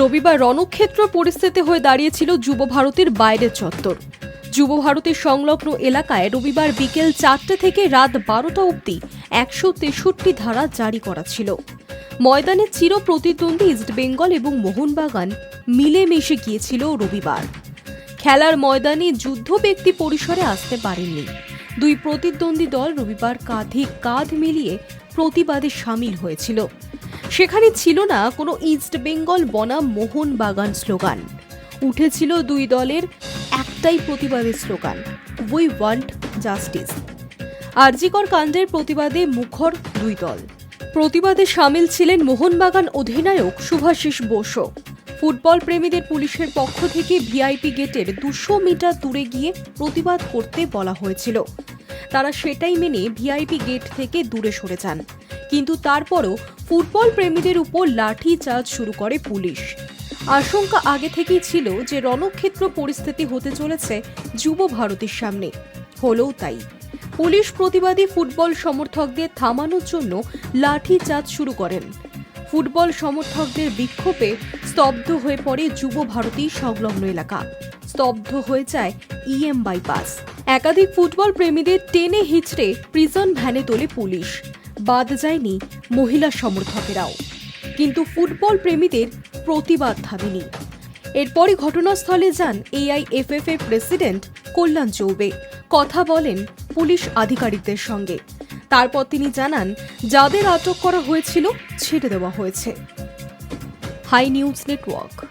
রবিবার রণক্ষেত্র পরিস্থিতি হয়ে দাঁড়িয়েছিল যুব ভারতীর বাইরের চত্বর। যুব ভারতীর সংলগ্ন এলাকায় রবিবার বিকেল চারটে থেকে রাত বারোটা অবধি একশো তেষট্টি ধারা জারি করা ছিল। ময়দানে চির প্রতিদ্বন্দ্বী ইস্টবেঙ্গল এবং মোহনবাগান মিলেমিশে গিয়েছিল রবিবার। খেলার ময়দানে যুদ্ধ ব্যক্তি পরিসরে আসতে পারেননি। দুই প্রতিদ্বন্দ্বী দল রবিবার কাঁধে কাঁধ মিলিয়ে প্রতিবাদে সামিল হয়েছিল। সেখানে ছিল না কোনো ইস্ট বেঙ্গল বনাম মোহনবাগান স্লোগান। উঠেছিল দুই দলের একটাই প্রতিবাদের slogan we want justice RG Kar কাণ্ডের প্রতিবাদে মুখর দুই দল। প্রতিবাদে সামিল ছিলেন মোহনবাগান অধিনায়ক শুভাশিস বসু ফুটবল প্রেমীদের পুলিশের পক্ষ থেকে ভিআইপি গেটের দুশো মিটার দূরে গিয়ে প্রতিবাদ করতে বলা হয়েছিল। তারা সেটাই মেনে ভিআইপি গেট থেকে দূরে সরে যান। কিন্তু তারপরও ফুটবল প্রেমীদের উপর লাঠি চার্জ শুরু করে পুলিশ। আশঙ্কা আগে থেকেই ছিল যে রণক্ষেত্র পরিস্থিতি হতে চলেছে যুব ভারতীর সামনে। হলেও তাই। পুলিশ প্রতিবাদী ফুটবল সমর্থকদের থামানোর জন্য লাঠি চার্জ শুরু করেন। ফুটবল সমর্থকদের বিক্ষোভে স্তব্ধ হয়ে পড়ে যুব ভারতী সংলগ্ন এলাকা। স্তব্ধ হয়ে যায় ইএম বাইপাস। একাধিক ফুটবল প্রেমীদের টেনে হিচড়ে প্রিজন ভ্যানে তোলে পুলিশ। বাদ যায়নি মহিলা সমর্থকেরাও। কিন্তু ফুটবল প্রেমীদের প্রতিবাদ থামেনি। এরপরই ঘটনাস্থলে যান এআইএফএফ এর প্রেসিডেন্ট কল্যাণ চৌবে। কথা বলেন পুলিশ আধিকারিকদের সঙ্গে। তারপর তিনি জানান, যাদের আটক করা হয়েছিল ছেড়ে দেওয়া হয়েছে। High News Network.